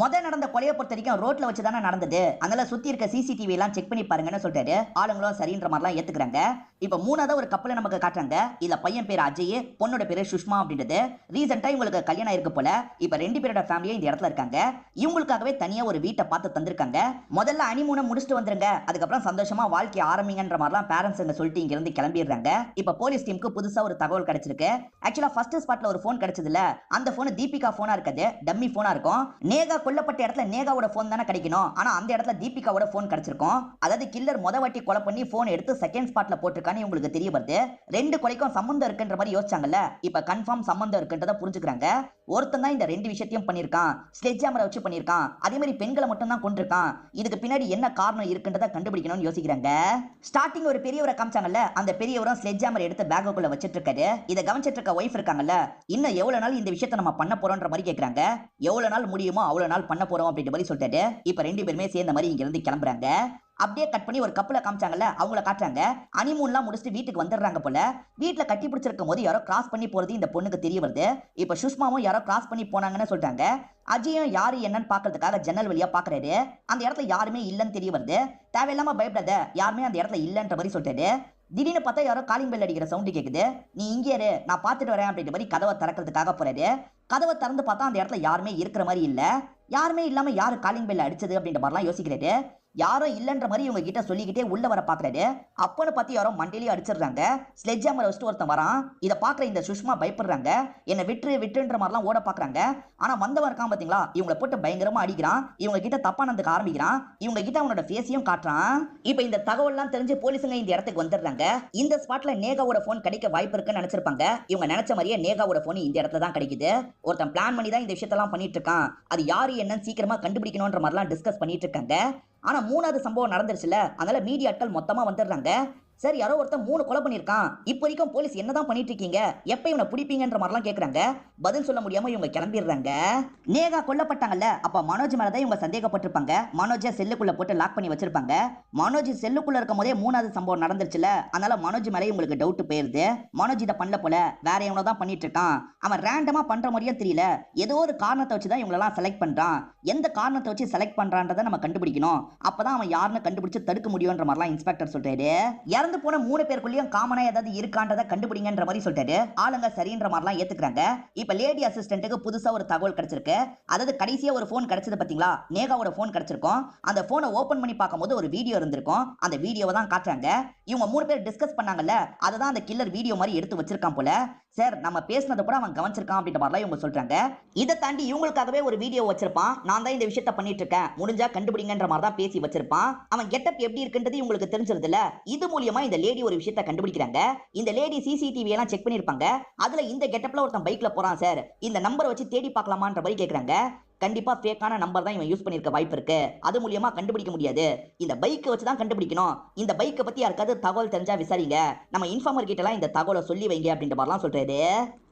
முத நடந்த கொலையை பொறுத்த வரைக்கும் ரோட்ல வச்சு தானே நடந்தது. அதனால சுத்தி இருக்க சிசிடிவி எல்லாம் செக் பண்ணி பாருங்கன்னு சொல்றாரு. ஆளுங்களும் சரின்ற மாதிரிலாம் ஏத்துக்கிறாங்க. இப்ப மூணாவது ஒரு கப்பலை நமக்கு காட்டுறாங்க. இதுல பையன் பேர் அஜய் பொண்ணோட பேரு சுஷ்மா அப்படின்றது. ரீசெண்டா இவங்களுக்கு கல்யாணம் இருக்கு போல. இப்ப ரெண்டு பேரோட ஃபேமிலியும் இந்த இடத்துல இருக்காங்க. இவங்களுக்காகவே தனியா ஒரு வீட்டை பார்த்து தந்திருக்காங்க. முதல்ல அனிமூனை முடிச்சுட்டு வந்துருங்க. அதுக்கப்புறம் சந்தோஷம் வாழ்க்கை ஆரம்பிங்கன்ற மாதிரிலாம் பேரண்ட்ஸ் என்ன சொல்லிட்டு இங்க இருந்து கிளம்பிடுறாங்க. இப்ப போலீஸ் டீமுக்கு புதுசா ஒரு தகவல் கிடைச்சிருக்கு. ஆக்சுவலா ஃபர்ஸ்ட் ஸ்பாட்ல ஒரு போன் கிடைச்சதுல அந்த போன் தீபிகா போனா இருக்காது. டம்மி போனா இருக்கும். நேகா கொல்லப்பட்ட இடத்துல நேகாவோட போன் தானே கிடைக்கணும். ஆனா அந்த இடத்துல தீபிகாவோட போன் கிடைச்சிருக்கும். அதாவது கில்லர் முத வாட்டி கொலை பண்ணி போன் எடுத்து செகண்ட் ஸ்பாட்ல போட்டிருக்கான்னு உங்களுக்கு தெரிய வருது. ரெண்டு கொலைக்கும் சம்மந்தம் இருக்குன்ற மாதிரி யோசிச்சாங்கல்ல. இப்ப கன்ஃபார்ம் சம்பந்தம் இருக்குன்றத புரிஞ்சுக்கிறாங்க. ஒருத்தன் தான் இந்த ரெண்டு விஷயத்தையும் பண்ணியிருக்கான். ஸ்லெட்ஜ் ஹேமரை வச்சு பண்ணியிருக்கான். அதே மாதிரி பெண்களை மட்டும் தான் கொண்டிருக்கான் இதுக்கு பின்னாடி என்ன காரணம் இருக்குன்றத கண்டுபிடிக்கணும்னு யோசிக்கிறாங்க. ஸ்டார்டிங் ஒரு பெரியவரை காமிச்சாங்கல்ல அந்த பெரியவரும் ஸ்லெட் ஜாமர் எடுத்து பேக்குள்ள வச்சிட்டு இருக்காரு இதை கவனிச்சிட்டு இருக்க ஒய்ஃப் இருக்காங்கல்ல இன்னும் எவ்வளவு நாள் இந்த விஷயத்த நம்ம பண்ண போறோம்ன்ற மாதிரி கேக்குறாங்க. எவ்வளவு நாள் முடியுமோ அவ்வளவு நாள் பண்ண போறோம் அப்படின்ற மாதிரி சொல்லிட்டாரு. இப்ப ரெண்டு பேருமே சேர்ந்த மாதிரி இங்க இருந்து கிளம்புறாங்க. அப்படியே கட் பண்ணி ஒரு கப்பில் காமிச்சாங்கல்ல அவங்கள காட்டுறாங்க. அனிமூன்லாம் முடிச்சுட்டு வீட்டுக்கு வந்துடுறாங்க போல. வீட்டுல கட்டி பிடிச்சிருக்கும் போது யாரோ கிராஸ் பண்ணி போறது இந்த பொண்ணுக்கு தெரிய வருது. இப்ப சுஷ்மாவும் யாரோ கிராஸ் பண்ணி போனாங்கன்னு சொல்றாங்க. அஜயும் யாரு என்னன்னு பாக்குறதுக்காக ஜன்னல் வழியா பாக்குறாரு. அந்த இடத்துல யாருமே இல்லைன்னு தெரிய வருது. தேவையில்லாம பயப்படாத யாருமே அந்த இடத்துல இல்லைன்ற மாதிரி சொல்றாரு. திடீர்னு பார்த்தா யாரோ காலிங் பெல் அடிக்கிற சவுண்டு கேக்குது. நீ இங்கே இரு நான் பார்த்துட்டு வரேன் அப்படின்ற மாதிரி கதவை திறக்கிறதுக்காக போறாரு. கதவை திறந்து பார்த்தா அந்த இடத்துல யாருமே இருக்கிற மாதிரி இல்ல. யாருமே இல்லாம யாரு காலிங் பெல் அடிச்சது அப்படின்ற மாதிரிலாம் யோசிக்கிறாரு. யாரும் இல்லைன்ற மாதிரி இவங்க கிட்ட சொல்லிக்கிட்டே உள்ள வர பாக்குறாரு அப்பன்னு பார்த்து யாரோ மண்டையிலேயே அடிச்சிடுறாங்க. ஸ்லெட்ஜ் ஹேமரை வச்சுட்டு ஒருத்தன் வரான். இதை பாக்குற இந்த சுஷ்மா பயப்படுறாங்க. என்னை விட்டு விட்டுன்ற மாதிரிலாம் ஓட பாக்குறாங்க ஆனா வந்தவன் இருக்கான் பாத்தீங்களா? இவங்களை போட்டு பயங்கரமா அடிக்கிறான். இவங்க கிட்ட தப்பா நடந்துக்க ஆரம்பிக்கிறான். இவங்க கிட்ட அவனோட ஃபேஸையும் காட்டுறான். இப்போ இந்த தகவல்லாம் தெரிஞ்சு போலீஸுங்க இந்த இடத்துக்கு வந்துடுறாங்க. இந்த ஸ்பாட்ல நேகாவோட போன் கிடைக்க வாய்ப்பு இருக்குன்னு நினைச்சிருப்பாங்க. இவங்க நினைச்ச மாதிரியே நேகாவோட போன் இந்த இடத்துல தான் கிடைக்குது. ஒருத்தன் பிளான் பண்ணி தான் இந்த விஷயத்தெல்லாம் பண்ணிட்டு இருக்கான். அது யாரு என்னன்னு சீக்கிரமா கண்டுபிடிக்கணும்ன்ற மாதிரிலாம் டிஸ்கஸ் பண்ணிட்டு இருக்காங்க. ஆனா மூணாவது சம்பவம் நடந்துருச்சுல அதனால மீடியாட்கள் மொத்தமா வந்துடுறாங்க. சார் யாரோ ஒருத்தன் மூணு கொலை பண்ணியிருக்கான். இப்போ வரைக்கும் போலீஸ் என்னதான் பண்ணிட்டு இருக்கீங்க எப்ப இவனை பிடிப்பீங்கன்ற மாதிரிலாம் கேக்குறாங்க. பதில் சொல்ல முடியாம இவங்க கிளம்பிடுறாங்க. நேகா கொல்லப்பட்டாங்கல்ல அப்ப மனோஜ் மேலதான் இவங்க சந்தேகப்பட்டிருப்பாங்க. மனோஜை செல்லுக்குள்ள போட்டு லாக் பண்ணி வச்சிருப்பாங்க. மனோஜ் செல்லுக்குள்ள இருக்கும் போதே மூணாவது சம்பவம் நடந்துருச்சுல அதனால மனோஜ் மேலே உங்களுக்கு டவுட் போயிருது. மனோஜ் இதை பண்ணல போல வேற எவனோ தான் பண்ணிட்டு இருக்கான் அவன் ரேண்டமா பண்ற மாதிரியே தெரியல. ஏதோ ஒரு காரணத்தை வச்சு தான் இவங்களெல்லாம் செலக்ட் பண்றான். எந்த காரணத்தை வச்சு செலக்ட் பண்றான்றதை நம்ம கண்டுபிடிக்கணும். அப்பதான் அவன் யாருன்னு கண்டுபிடிச்சு தடுக்க முடியும்ன்ற மாதிரிலாம் இன்ஸ்பெக்டர் சொல்றாரு. இறந்து போன மூணு பேருக்குள்ளேயும் காமனா ஏதாவது இருக்கான்றதை கண்டுபிடிங்கன்ற மாதிரி சொல்லிட்டாரு. ஆளுங்க சரின்ற மாதிரிலாம் ஏத்துக்கிறாங்க. இப்ப லேடி அசிஸ்டன்ட்டுக்கு புதுசா ஒரு தகவல் கிடைச்சிருக்கு. அதாவது கடைசியா ஒரு போன் கிடைச்சது பாத்தீங்களா? நேகாவோட போன் கிடைச்சிருக்கும். அந்த போனை ஓபன் பண்ணி பார்க்கும்போது ஒரு வீடியோ இருந்திருக்கும். அந்த வீடியோவை தான் காட்டுறாங்க. இவங்க மூணு பேர் டிஸ்கஸ் பண்ணாங்கல்ல அதான் அந்த கில்லர் வீடியோ மாதிரி எடுத்து வச்சிருக்கான் போல. சார் நம்ம பேசினதை கூட அவன் கவனிச்சிருக்கான் அப்படின்ற மாதிரிலாம் இவங்க சொல்றாங்க. இதை தாண்டி இவங்களுக்காகவே ஒரு வீடியோ வச்சிருப்பான். நான் தான் இந்த விஷயத்த பண்ணிட்டு இருக்கேன். முடிஞ்சா கண்டுபிடிங்கன்ற மாதிரி தான் பேசி வச்சிருப்பான். அவன் கெட்டப் எப்படி இருக்குன்றது இவங்களுக்கு தெரிஞ்சிருதுல இது மூலியமா இந்த லேடி ஒரு விஷயத்த கண்டுபிடிக்கிறாங்க. இந்த லேடி சிசிடிவி எல்லாம் செக் பண்ணிருப்பாங்க அதுல இந்த கெட்டப்ல ஒருத்தன் பைக்ல போறான் சார் இந்த நம்பரை வச்சு தேடி பார்க்கலாமான்ற மாதிரி கேட்கறாங்க கண்டிப்பா ஃபேக்கான நம்பர் தான் இவன் யூஸ் பண்ணிருக்க வாய்ப்பு இருக்கு. அது மூலியமா கண்டுபிடிக்க முடியாது. இந்த பைக்கை வச்சு தான் கண்டுபிடிக்கணும். இந்த பைக்கை பத்தி யாருக்காவது தகவல் தெரிஞ்சா விசாரிங்க. நம்ம இன்ஃபார்மர் கிட்ட எல்லாம் இந்த தகவலை சொல்லி வைங்க அப்படின்ற மாதிரிலாம் சொல்றாரு.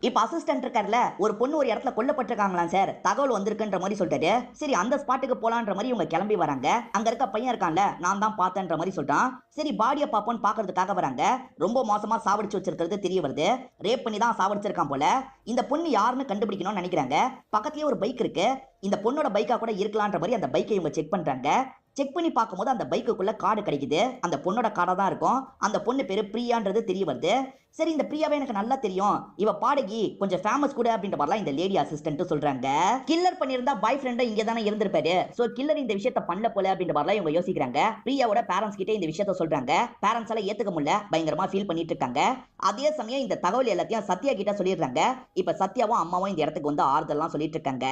இப்போ அசிஸ்டன்ட் இருக்கார்ல ஒரு பொண்ணு ஒரு இடத்துல கொல்லப்பட்டிருக்காங்களாம் சார் தகவல் வந்திருக்குன்ற மாதிரி சொல்லிட்டாரு. சரி அந்த ஸ்பாட்டுக்கு போலான்ற மாதிரி இவங்க கிளம்பி வராங்க. அங்க இருக்க பையன் இருக்கான்ல நான் தான் பார்த்தேன்ற மாதிரி சொல்லிட்டான் சரி பாடியை பார்ப்போம்னு பாக்குறதுக்காக வராங்க. ரொம்ப மோசமா சாவடிச்சு வச்சிருக்கிறது தெரிய வருது. ரேப் பண்ணி தான் சாவடிச்சிருக்கான் போல. இந்த பொண்ணு யாருன்னு கண்டுபிடிக்கணும்னு நினைக்கிறாங்க. பக்கத்துலயே ஒரு பைக் இருக்கு. இந்த பொண்ணோட பைக்கா கூட இருக்கலான்ற மாதிரி அந்த பைக்கை இவங்க செக் பண்றாங்க. செக் பண்ணி பார்க்கும்போது அந்த பைக்குக்குள்ள கார்டு கிடைக்குது. அந்த பொண்ணோட கார்டாக தான் இருக்கும். அந்த பொண்ணு பேரு பிரியான்றது தெரிய வருது. சரி இந்த பிரியாவை எனக்கு நல்லா தெரியும். இவ பாடகி கொஞ்சம் ஃபேமஸ் கூட அப்படின்ற மாதிரிலாம் இந்த லேடி அசிஸ்டன்ட் சொல்றாங்க. கில்லர் பண்ணியிருந்தா பாய் ஃப்ரெண்டும் இங்க தானே இருந்திருப்பாரு. சோ கில்லர் இந்த விஷயத்த பண்ணல போல அப்படின்ற மாதிரிலாம் இவங்க யோசிக்கிறாங்க. பிரியாவோட பேரண்ட்ஸ் கிட்ட இந்த விஷயத்த சொல்றாங்க. பேரண்ட்ஸ் எல்லாம் ஏத்துக்க முடியல. பயங்கரமா ஃபீல் பண்ணிட்டு இருக்காங்க. அதே சமயம் இந்த தகவல் எல்லாத்தையும் சத்யா கிட்ட சொல்லிடுறாங்க. இப்ப சத்யாவும் அம்மாவும் இந்த இடத்துக்கு வந்து ஆறுதல்லாம் சொல்லிட்டு இருக்காங்க.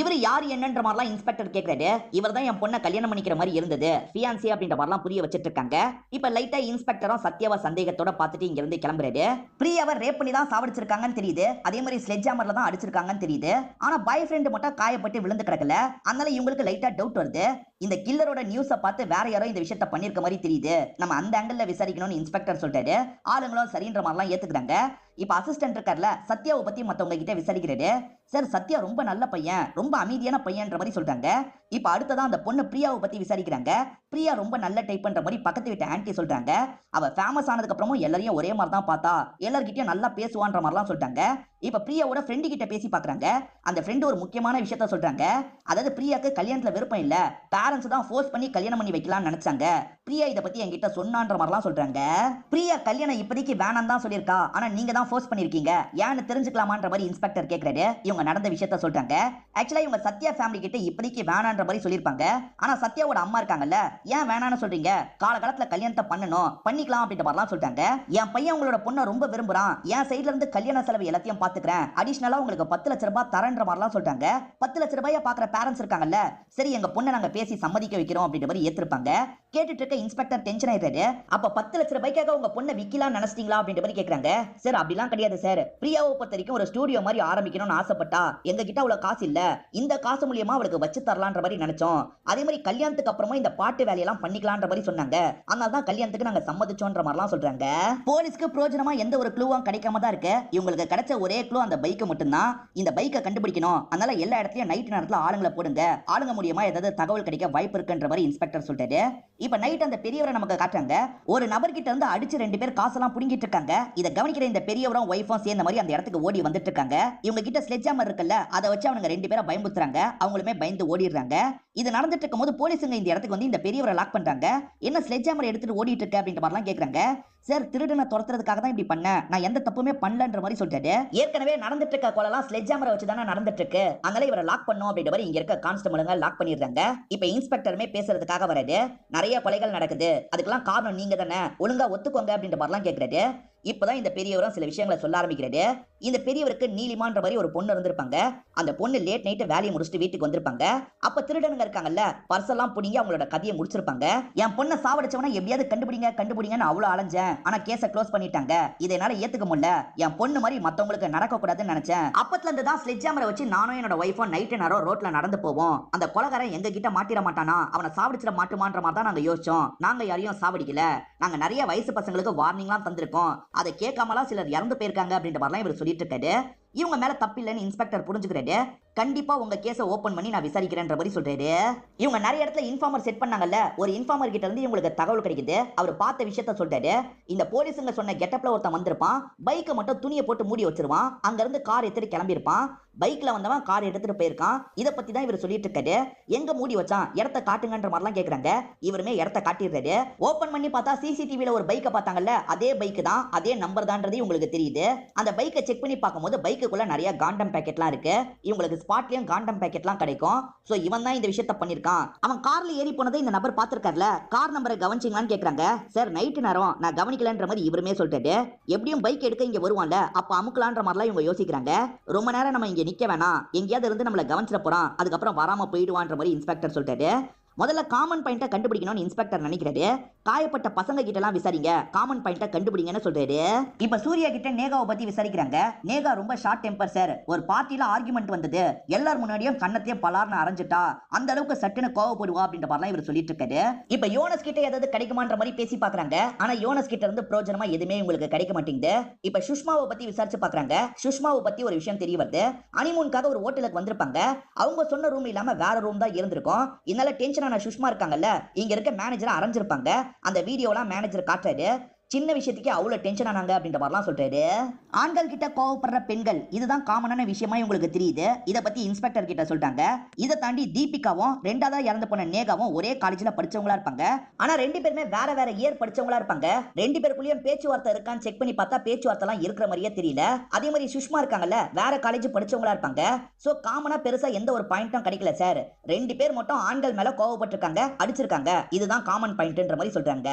இவர் யார் என்னன்ற மாதிரிலாம் இன்ஸ்பெக்டர் கேக்குறாரு. இவர் தான் என் பொண்ணை கல்யாணம் பண்ணிக்கிற மாதிரி இருந்தது. ஃபியான்சி அப்படின்ற மாதிரிலாம் புரிய வச்சிட்டு இருக்காங்க. இப்ப லைட்டா இன்ஸ்பெக்டரும் சத்யாவை சந்தேகத்தோட பார்த்துட்டு இங்க இருந்து கிளம்புறாரு. பிரியாவை ரேப் பண்ணி தான் சாவடிச்சிருக்காங்கன்னு தெரியுது. அதே மாதிரி ஸ்லெட் ஜாமர்ல தான் அடிச்சிருக்காங்கன்னு தெரியுது. ஆனா பாய் ஃப்ரெண்ட் மட்டும் காயப்பட்டு விழுந்து கிடக்கல. அதனால இவங்களுக்கு லைட்டா டவுட் வருது. இந்த கில்லரோட நியூஸை பார்த்து வேற யாரோ இந்த விஷயத்த பண்ணிருக்க மாதிரி தெரியுது. நம்ம அந்த ஆங்கிள் விசாரிக்கணும்னு இன்ஸ்பெக்டர் சொல்லிட்டாரு. ஆளுங்களும் சரின்ற மாதிரிலாம் ஏத்துக்கிறாங்க. இப்ப அசிஸ்டன்ட் இருக்கார்ல சத்யாவை பத்தி மத்தவங்க கிட்ட விசாரிக்கிறாரு. சார் சத்யா ரொம்ப நல்ல பையன் ரொம்ப அமைதியான பையன்ற மாதிரி சொல்றாங்க. இப்ப அடுத்ததான் அந்த பொண்ணு பிரியாவை பத்தி விசாரிக்கிறாங்க. பிரியா ரொம்ப நல்ல டைப்ன்ற மாதிரி பக்கத்து வீட்டு ஆன்டி சொல்றாங்க. அவ ஃபேமஸ் ஆனதுக்கு அப்புறமும் எல்லாரையும் ஒரே மாதிரி தான் பார்த்தா எல்லார்கிட்டயும் நல்லா பேசுவான்ற மாதிரிலாம் சொல்லிட்டாங்க இப்ப பிரியாவோட ஃப்ரெண்டு கிட்ட பேசி பாக்குறாங்க. அந்த ஃப்ரெண்டு ஒரு முக்கியமான விஷயத்த சொல்றாங்க. அதாவது பிரியாக்கு கல்யாணத்துல விருப்பம் இல்ல. பேரண்ட்ஸ் தான் ஃபோர்ஸ் பண்ணி கல்யாணம் பண்ணி வைக்கலாம்னு நினைச்சாங்க. பிரியா இதை பத்தி என்கிட்ட சொன்னான்ற மாதிரிலாம் சொல்றாங்க. பிரியா கல்யாணம் இப்போதைக்கு வேணாம் தான் சொல்லியிருக்கா. ஆனா நீங்க தான் ஃபோர்ஸ் பண்ணிருக்கீங்க ஏன்னு தெரிஞ்சுக்கலாமான்ற மாதிரி இன்ஸ்பெக்டர் கேக்குறாரு. இவங்க நடந்த விஷயத்த சொல்றாங்க. ஆக்சுவலா இவங்க சத்யா ஃபேமிலி கிட்ட இப்போதைக்கு வேணான்ற மாதிரி சொல்லியிருப்பாங்க. ஆனா சத்யாவோட அம்மா இருக்காங்கல்ல. ஏன் வேணாம்னு சொல்றீங்க? காலகாலத்துல கல்யாணத்தை பண்ணணும். பண்ணிக்கலாம் அப்படின்ற மாதிரிலாம் சொல்லிட்டாங்க என் பையன் உங்களோட பொண்ணை ரொம்ப விரும்புறான். என் சைடுல இருந்து கல்யாண செலவு எல்லாத்தையும் பாத்துக்கிறேன். அடிஷனலா உங்களுக்கு பத்து லட்ச ரூபாய் தரேன்ற மாதிரிலாம் சொல்லிட்டாங்க. பத்து லட்ச ரூபாய பாக்குற பேரண்ட்ஸ் இருக்காங்கல்ல சரி எங்க பொண்ணை நாங்க பேசி சம்மதிக்க வைக்கிறோம் அப்படின்ற மாதிரி ஏத்திருப்பாங்க. கேட்டுட்டு இருக்க இன்ஸ்பெக்டர் டென்ஷன் ஆயிடுறாரு. அப்ப பத்து லட்ச ரூபாய்க்காக உங்க பொண்ணை விக்கலாம் நினைச்சிட்டீங்களா அப்படின்ற மாதிரி கேக்குறாங்க. சார் அப்படிலாம் கிடையாது சார். பிரியாவை பொறுத்த வரைக்கும் ஒரு ஸ்டூடியோ மாதிரி ஆரம்பிக்கணும்னு ஆசைப்பட்டா எங்க கிட்ட அவ்வளவு காசு இல்ல. இந்த காசு மூலியமா அவளுக்கு வச்சு தரலான்ற மாதிரி நினைச்சோம். அதே மாதிரி கல்யாணத்துக்கு அப்புறமா இந்த பாட்டு வேலையெல்லாம் பண்ணிக்கலான்ற மாதிரி சொன்னாங்க. அதனால தான் கல்யாணத்துக்கு நாங்க சம்மதிச்சோன்ற மாதிரிலாம் சொல்றாங்க. போலீஸ்க்கு பிரயோஜனமா எந்த ஒரு க்ளூவும் கிடைக்காம தான் இருக்கு. இவங்களுக்கு கிடைச்ச ஒரே க்ளூ அந்த பைக்கை மட்டும்தான் இந்த பைக்கை கண்டுபிடிக்கணும். அதனால எல்லா இடத்துலயும் நைட் நேரத்துல ஆளுங்களை போடுங்க. ஆளுங்க மூலியமா ஏதாவது தகவல் கிடைக்க வாய்ப்பு இருக்குன்ற மாதிரி இன்ஸ்பெக்டர் சொல்லிட்டாரு. இப்ப நைட் அந்த பெரியவரை நமக்கு காட்டுறாங்க. ஒரு நபர்கிட்ட இருந்து அடிச்சு ரெண்டு பேர் காசெல்லாம் புடுங்கிட்டு இருக்காங்க. இதை கவனிக்கிற இந்த பெரியவரும் ஒய்ஃபும் சேர்ந்த மாதிரி அந்த இடத்துக்கு ஓடி வந்துட்டு இருக்காங்க. இவங்க கிட்ட ஸ்லெட்ஜ் இருக்குல்ல அதை வச்சு அவனுங்க ரெண்டு பேரும் பயமுத்துறாங்க அவங்களுமே பயந்து ஓடிடுறாங்க. இது நடந்துட்டு இருக்கும்போது போலீஸுங்க இந்த இடத்துக்கு வந்து இந்த பெரியவரை லாக் பண்றாங்க. என்ன ஸ்லெட்ஜ் எடுத்துட்டு ஓடிட்டு இருக்க? அப்படின்ற மாதிரிலாம் கேக்குறாங்க. சார் திருடனை துரத்துறதுக்காக தான் இப்படி பண்ணேன். நான் எந்த தப்புமே பண்ணலன்ற மாதிரி சொல்லிட்டாரு. ஏற்கனவே நடந்துட்டு இருக்க கொலலாம் ஸ்லெட் ஜாமரை வச்சு தானே நடந்துட்டு இருக்கு அதனால இவரை லாக் பண்ணும் அப்படின்ற மாதிரி இங்க இருக்க கான்ஸ்டபிளுங்க லாக் பண்ணிடுறாங்க. இப்ப இன்ஸ்பெக்டருமே பேசுறதுக்காக வராது நிறைய கொலைகள் நடக்குது. அதுக்கெல்லாம் காரணம் நீங்க தானே ஒழுங்கா ஒத்துக்கோங்க அப்படின்ற மாதிரிலாம் கேட்கறாரு இப்பதான் இந்த பெரியவரும் சில விஷயங்களை சொல்ல ஆரம்பிக்கிறாரு. இந்த பெரியவருக்கு நீலிமான்ற மாதிரி ஒரு பொண்ணு இருந்திருப்பாங்க. அந்த பொண்ணு லேட் நைட்டு வேலையை முடிச்சுட்டு வீட்டுக்கு வந்திருப்பாங்க. அப்ப திருடனுங்க இருக்காங்கல்ல பர்செல்லாம் பிடிங்கி அவங்களோட கதையை முடிச்சிருப்பாங்க. என் பொண்ணை சாவடிச்சவனா எப்படியாவது கண்டுபிடிங்க கண்டுபிடிங்கன்னு அவ்வளவு அலைஞ்சேன். ஆனா கேஸை க்ளோஸ் பண்ணிட்டாங்க. இதை என்னால ஏத்துக்க முடியல. என் பொண்ணு மாதிரி மத்தவங்களுக்கு நடக்க கூடாதுன்னு நினைச்சேன். அப்பத்துல இருந்து தான் ஸ்லெட்ஜ் வச்சு நானும் என்னோட ஒய்ஃபும் நைட்டு நேரம் ரோட்ல நடந்து போவோம். அந்த கொலகாரன் எங்க கிட்ட மாட்டிட மாட்டானா? அவனை சாவடிச்சிட மாட்டுமான்ற மாதிரி தான் நாங்க யோசிச்சோம். நாங்க யாரையும் சாவடிக்கல. நாங்க நிறைய வயசு பசங்களுக்கு வார்னிங்லாம் தந்திருக்கோம். அதை கேட்காமலாம் சிலர் இறந்து போயிருக்காங்க அப்படின்ற மாதிரிலாம் இவர் சொல்லிட்டு இருக்காரு. இவங்க மேல தப்பில்லைன்னு இன்ஸ்பெக்டர் புரிஞ்சுக்கிறாரு. கண்டிப்பா உங்க கேஸை ஓபன் பண்ணி நான் விசாரிக்கிறேன்ற மாதிரி சொல்றாரு. இவங்க நிறைய இடத்துல இன்ஃபார்மர் செட் பண்ணாங்கல்ல ஒரு இன்ஃபார்மர் கிட்ட இருந்து இவங்களுக்கு தகவல் கிடைக்குது. அவர் பார்த்த விஷயத்த சொல்றாரு. இந்த போலீஸுங்க சொன்ன கெட்டப்ல ஒருத்தன் வந்திருப்பான். பைக்கை மட்டும் துணியை போட்டு மூடி வச்சிருவான். அங்க இருந்து கார் எடுத்துட்டு கிளம்பியிருப்பான். பைக்ல வந்தவன் கார் எடுத்துட்டு போயிருக்கான். இதை பத்தி தான் இவர் சொல்லிட்டு இருக்காரு. எங்க மூடி வச்சான்? இடத்த காட்டுங்கன்ற மாதிரிலாம் கேக்குறாங்க. இவருமே இடத்த காட்டிடுறாரு. ஓபன் பண்ணி பார்த்தா சிசிடிவில ஒரு பைக்கை பார்த்தாங்கல்ல அதே பைக் தான் அதே நம்பர் தான்ன்றது உங்களுக்கு தெரியுது. அந்த பைக்கை செக் பண்ணி பார்க்கும்போது பைக்குக்குள்ள நிறைய காண்டம் பேக்கெட்லாம் இருக்கு. இவங்களுக்கு ஸ்பாட்லயும் காண்டம் பேக்கெட்லாம் கிடைக்கும். சோ இவன் தான் இந்த விஷயத்த பண்ணிருக்கான். அவன் கார்ல ஏறி போனதை இந்த நபர் பார்த்திருக்காருல? கார் நம்பரை கவனிச்சிங்களான்னு கேக்குறாங்க. சார் நைட்டு நேரம். நான் கவனிக்கலன்ற மாதிரி இவருமே சொல்லிட்டாரு. எப்படியும் பைக் எடுக்க இங்க வருவான்ல? அப்ப அமுக்கலான்ற மாதிரிலாம் இவங்க யோசிக்கிறாங்க. ரொம்ப நேரம் நம்ம இங்க நிக்க வேணாம். எங்கேயாவது இருந்து நம்மள கவனிச்சிட போறான். அதுக்கப்புறம் வராம போயிடுவான்ற மாதிரி இன்ஸ்பெக்டர் சொல்லிட்டாரு. முதல்ல காமன் பாயிண்ட்டை கண்டுபிடிக்கணும்னு இன்ஸ்பெக்டர் நினைக்கிறாரு. காயப்பட்ட பசங்க கிட்ட எல்லாம் விசாரிங்க. காமன் பாயிண்ட்டை கண்டுபிடிங்கன்னு சொல்றாரு. இப்ப சூர்யா கிட்ட நேகாவை பத்தி விசாரிக்கிறாங்க. நேகா ரொம்ப ஷார்ட் டெம்பர் சார் ஒரு பார்ட்டில ஆர்குமெண்ட் வந்தது. எல்லார் முன்னாடியும் கண்ணத்தையும் பலார்னு அரைஞ்சிட்டா. அந்த அளவுக்கு சட்டுன்னு கோவப்படுவா அப்படின்ற மாதிரிலாம் இவர் சொல்லிட்டு இருக்காரு இப்ப யோனஸ் கிட்ட ஏதாவது கிடைக்குமான்ற மாதிரி பேசி பாக்குறாங்க ஆனா யோனஸ் கிட்ட இருந்து பிரோஜனமா எதுவுமே உங்களுக்கு கிடைக்க மாட்டேங்குது. இப்ப சுஷ்மாவை பத்தி விசாரிச்சு பாக்குறாங்க சுஷ்மாவை பத்தி ஒரு விஷயம் தெரிய வருது. அனிமூனுக்காக ஒரு ஹோட்டலுக்கு வந்திருப்பாங்க. அவங்க சொன்ன ரூம் இல்லாம வேற ரூம் தான் இருந்திருக்கும். இதனால டென்ஷன் சுஷ்மா இருக்காங்கல்ல இங்க இருக்க மேனேஜரை அரைஞ்சிருப்பாங்க. அந்த வீடியோலாம் மேனேஜர் காட்டுறாரு. சின்ன விஷயத்துக்கே அவ்வளோ டென்ஷன் ஆனாங்க அப்படின்ற மாதிரிலாம் சொல்கிறாரு ஆண்கள் கிட்ட கோவப்படுற பெண்கள் இதுதான் காமனான விஷயமா உங்களுக்கு தெரியுது. இதை பத்தி இன்ஸ்பெக்டர் கிட்ட சொல்லிட்டாங்க. இதை தாண்டி தீபிகாவும் ரெண்டாவதா இறந்து போன நேகாவும் ஒரே காலேஜ்ல படிச்சவங்களா இருப்பாங்க. ஆனா ரெண்டு பேருமே வேற வேற இயர் படிச்சவங்களா இருப்பாங்க. ரெண்டு பேருக்குள்ளேயும் பேச்சுவார்த்தை இருக்கான்னு செக் பண்ணி பார்த்தா பேச்சுவார்த்தை எல்லாம் இருக்கிற மாதிரியே தெரியல. அதே மாதிரி சுஷ்மா இருக்காங்கல்ல வேற காலேஜ் படிச்சவங்களா இருப்பாங்க. சோ காமனா பெருசா எந்த ஒரு பாயிண்ட்டும் கிடைக்கல சார் ரெண்டு பேர் மட்டும் ஆண்கள் மேல கோவப்பட்டிருக்காங்க அடிச்சிருக்காங்க. இதுதான் காமன் பாயிண்ட்ன்ற மாதிரி சொல்றாங்க.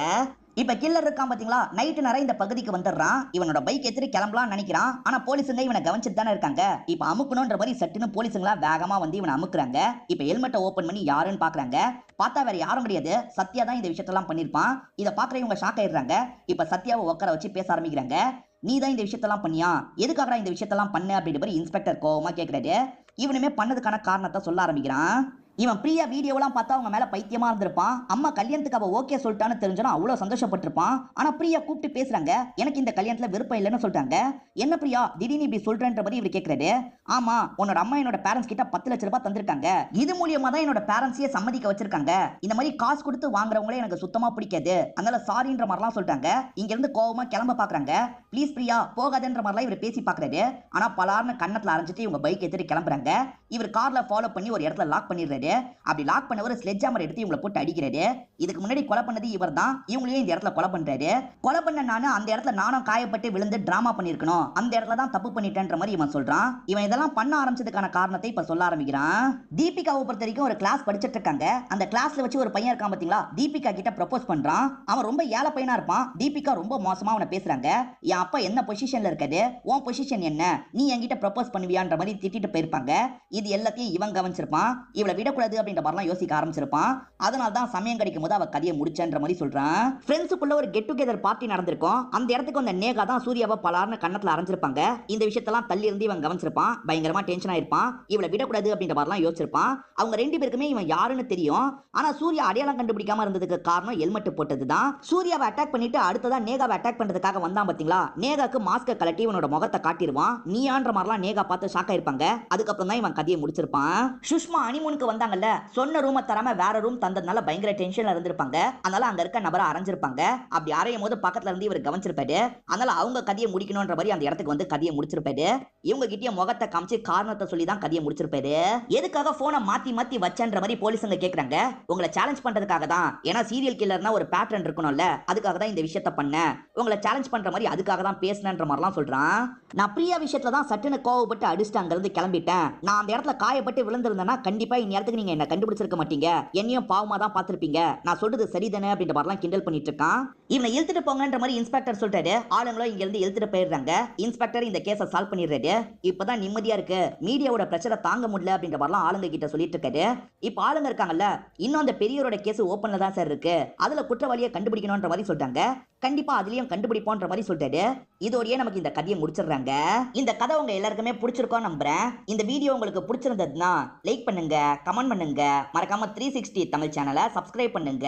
இப்ப கில்லர் இருக்கான் பாத்தீங்களா? நைட்டு நேரம் இந்த பகுதிக்கு வந்துடுறான். இவனோட பைக் எத்திரி கிளம்பலாம் நினைக்கிறான். ஆனா போலீஸுங்க இவனை கவனிச்சுட்டு தானே இருக்காங்க. இப்ப அமுக்கணும்ன்ற மாதிரி சட்டுன்னு போலீஸுங்களா வேகமா வந்து இவனை அமுக்குறாங்க. இப்ப ஹெல்மெட்டை ஓபன் பண்ணி யாருன்னு பாக்குறாங்க. பார்த்தா வேற யாரும் கிடையாது. சத்யா தான் இந்த விஷயத்தெல்லாம் பண்ணிருப்பான் இதை பாக்குற இவங்க ஷாக் ஆயிடுறாங்க. இப்ப சத்யாவை உட்கார வச்சு பேச ஆரம்பிக்கிறாங்க. நீ தான் இந்த விஷயத்தெல்லாம் பண்ணியா? எதுக்காக இந்த விஷயத்தெல்லாம் பண்ணு? அப்படின்ற மாதிரி இன்ஸ்பெக்டர் கோவமா கேட்கிறாரு இவனுமே பண்ணதுக்கான காரணத்தை சொல்ல ஆரம்பிக்கிறான். இவன் பிரியா வீடியோலாம் பார்த்தா அவங்க மேல பைத்தியமா இருந்திருப்பான். அம்மா கல்யாணத்துக்கு அவ ஓகே சொல்லிட்டான்னு தெரிஞ்சனா அவ்வளவு சந்தோஷப்பட்டிருப்பான். ஆனா பிரியா கூப்பிட்டு பேசுறாங்க எனக்கு இந்த கல்யாணத்துல விருப்பம் இல்லைன்னு சொல்லிட்டாங்க. என்ன பிரியா? திடீர்னு இப்படி சொல்றேன்ற மாதிரி இவர் கேட்கறாரு ஆமா உன்னோட அம்மா என்னோட பேரண்ட்ஸ் கிட்ட பத்து லட்ச ரூபாய் தந்திருக்காங்க. இது மூலியமா தான் என்னோட பேரண்ட்ஸையே சம்மதிக்க வச்சிருக்காங்க. இந்த மாதிரி காசு கொடுத்து வாங்குறவங்களே எனக்கு சுத்தமா பிடிக்காது. அதனால சாரின்ற மாதிரிலாம் சொல்லிட்டாங்க. இங்க இருந்து கோவமா கிளம்ப பாக்குறாங்க. ப்ளீஸ் பிரியா போகாதன்ற மாதிரிலாம் இவர் பேசி பாக்குறாரு. ஆனா பலார்னு கண்ணத்துல அரைஞ்சிட்டு இவங்க பைக் எடுத்துட்டு கிளம்புறாங்க. இவர் கார்ல ஃபாலோ பண்ணி ஒரு இடத்துல லாக் பண்ணிடுறாரு. அப்படி லாக் பண்ணவர் ஸ்லெட் ஜாமர் எடுத்து இவங்களை போட்டு அடிக்கிறாரு. இதுக்கு முன்னாடி கொலை பண்ணது இவர் தான் இவங்களையும் இந்த இடத்துல கொலை பண்றாரு. கொலை பண்ண நானும் அந்த இடத்துல நானும் காயப்பட்டு விழுந்து டிராமா பண்ணிருக்கணும் அந்த இடத்துல தான் தப்பு பண்ணிட்டேன்ற மாதிரி இவன் சொல்றான். இவன் இதெல்லாம் பண்ண ஆரம்பிச்சதுக்கான காரணத்தை இப்ப சொல்ல ஆரம்பிக்கிறான். தீபிகாவை பொறுத்த வரைக்கும் ஒரு கிளாஸ் படிச்சிட்டு இருக்காங்க. அந்த கிளாஸ்ல வச்சு ஒரு பையன் இருக்கான் பாத்தீங்களா? தீபிகா கிட்ட ப்ரப்போஸ் பண்றான். அவன் ரொம்ப ஏழை பையனா இருப்பான். தீபிகா ரொம்ப மோசமா அவனை பேசுறாங்க. என் அப்பா என்ன பொசிஷன்ல இருக்காது உன் பொசிஷன் என்ன? நீ என்கிட்ட ப்ரப்போஸ் பண்ணுவியான்ற மாதிரி திட்டிட்டு போயிருப்பாங்க. இது எல்லாத்தையும் இவன் கவனிச்சிருப்பான். இவளை விட விடக்கூடாது அப்படின்ற மாதிரிலாம் யோசிக்க ஆரம்பிச்சிருப்பான். அதனால தான் சமயம் கிடைக்கும் போது அவள் கதையை முடிச்சன்ற மாதிரி சொல்றான். ஃப்ரெண்ட்ஸுக்குள்ள ஒரு கெட் டுகெதர் பார்ட்டி நடந்திருக்கும். அந்த இடத்துக்கு வந்த நேகா தான் சூர்யாவை பலார்னு கண்ணத்தில் அரைஞ்சிருப்பாங்க. இந்த விஷயத்தெல்லாம் தள்ளி இருந்து இவன் கவனிச்சிருப்பான். பயங்கரமா டென்ஷன் ஆயிருப்பான். இவளை விடக்கூடாது அப்படின்ற மாதிரிலாம் யோசிச்சிருப்பான். அவங்க ரெண்டு பேருக்குமே இவன் யாருன்னு தெரியும். ஆனா சூர்யா அடையாளம் கண்டுபிடிக்காம இருந்ததுக்கு காரணம் ஹெல்மெட் போட்டதுதான். சூர்யாவை அட்டாக் பண்ணிட்டு அடுத்ததான் நேகாவை அட்டாக் பண்றதுக்காக வந்தான் பாத்தீங்களா? நேகாக்கு மாஸ்க கலட்டி இவனோட முகத்தை காட்டிடுவான். நீயான்ற மாதிரிலாம் நேகா பார்த்து ஷாக் ஆயிருப்பாங்க. அதுக்கப்புறம் தான் இவன் கதையை முடிச்சிருப்பான். சுஷ்மா அனிமூனுக்கு வந்தாங்கல்ல சொன்ன ரூமை தராம வேற ரூம் தந்ததுனால பயங்கர டென்ஷன்ல இருந்திருப்பாங்க. அதனால அங்க இருக்க நபரை அரைஞ்சிருப்பாங்க. அப்படி அரையும் போது பக்கத்துல இருந்து இவர் கவனிச்சிருப்பாரு. அதனால அவங்க கதையை முடிக்கணும்ன்ற மாதிரி அந்த இடத்துக்கு வந்து கதையை முடிச்சிருப்பாரு. இவங்க கிட்டயே முகத்தை காமிச்சு காரணத்தை சொல்லி தான் கதையை முடிச்சிருப்பாரு. எதுக்காக போனை மாத்தி மாத்தி வச்சன்ற மாதிரி போலீஸுங்க கேக்குறாங்க. உங்களை சேலஞ்ச் பண்றதுக்காக தான். ஏன்னா சீரியல் கில்லர்னா ஒரு பேட்டர்ன் இருக்கணும்ல. அதுக்காக தான் இந்த விஷயத்த பண்ணேன். உங்களை சேலஞ்ச் பண்ற மாதிரி அதுக்காக தான் பேசினன்ற மாதிரிலாம் சொல்றான். நான் பிரியா விஷயத்துல தான் சட்டுன்னு கோவப்பட்டு அடிச்சுட்டு கிளம்பிட்டேன். நான் அந்த இடத்துல காயப்பட்டு விழுந்திருந்தேன்னா கண்டிப்பா இந்நேரத்துக்கு நீங்க என்ன கண்டுபிடிச்சிருக்க மாட்டீங்க. என்னையும் பாவமா தான் பார்த்திருப்பீங்க. நான் சொல்றது சரிதானே அப்படின்ற மாதிரிலாம் கிண்டல் பண்ணிட்டு இருக்கான். இவனை இழுத்துட்டு போங்கன்ற மாதிரி இன்ஸ்பெக்டர் சொல்லிட்டாரு ஆளுங்களும் இங்க இருந்து இழுத்துட்டு போயிடுறாங்க. இன்ஸ்பெக்டர் இந்த கேஸை சால்வ் பண்ணிடுறாரு. இப்பதான் நிம்மதியா இருக்கு. மீடியாவோட பிரச்சனை தாங்க முடியல அப்படின்ற மாதிரிலாம் ஆளுங்க கிட்ட சொல்லிட்டு இருக்காரு. இப்ப ஆளுங்க இருக்காங்கல்ல இன்னும் அந்த பெரியவரோட கேஸ் ஓப்பன்ல தான் சார் இருக்கு. அதுல குற்றவாளியை கண்டுபிடிக்கணும்ன்ற மாதிரி சொல்றாங்க. கண்டிப்பா அதுலயும் கண்டுபிடிப்போன்ற மாதிரி சொல்றாரு. இதோடயே நமக்கு இந்த கதையை முடிச்சிடுறாங்க. இந்த கதை உங்க எல்லாருக்குமே பிடிச்சிருக்கோம் நம்புறேன். இந்த வீடியோ உங்களுக்கு பிடிச்சிருந்ததுன்னா லைக் பண்ணுங்க கமெண்ட் பண்ணுங்க. மறக்காம த்ரீ சிக்ஸ்டி தமிழ் சேனலை சப்ஸ்கிரைப் பண்ணுங்க.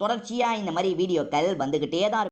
தொடர்ச்சியா இந்த மாதிரி வீடியோக்கள் வந்துகிட்டே தான்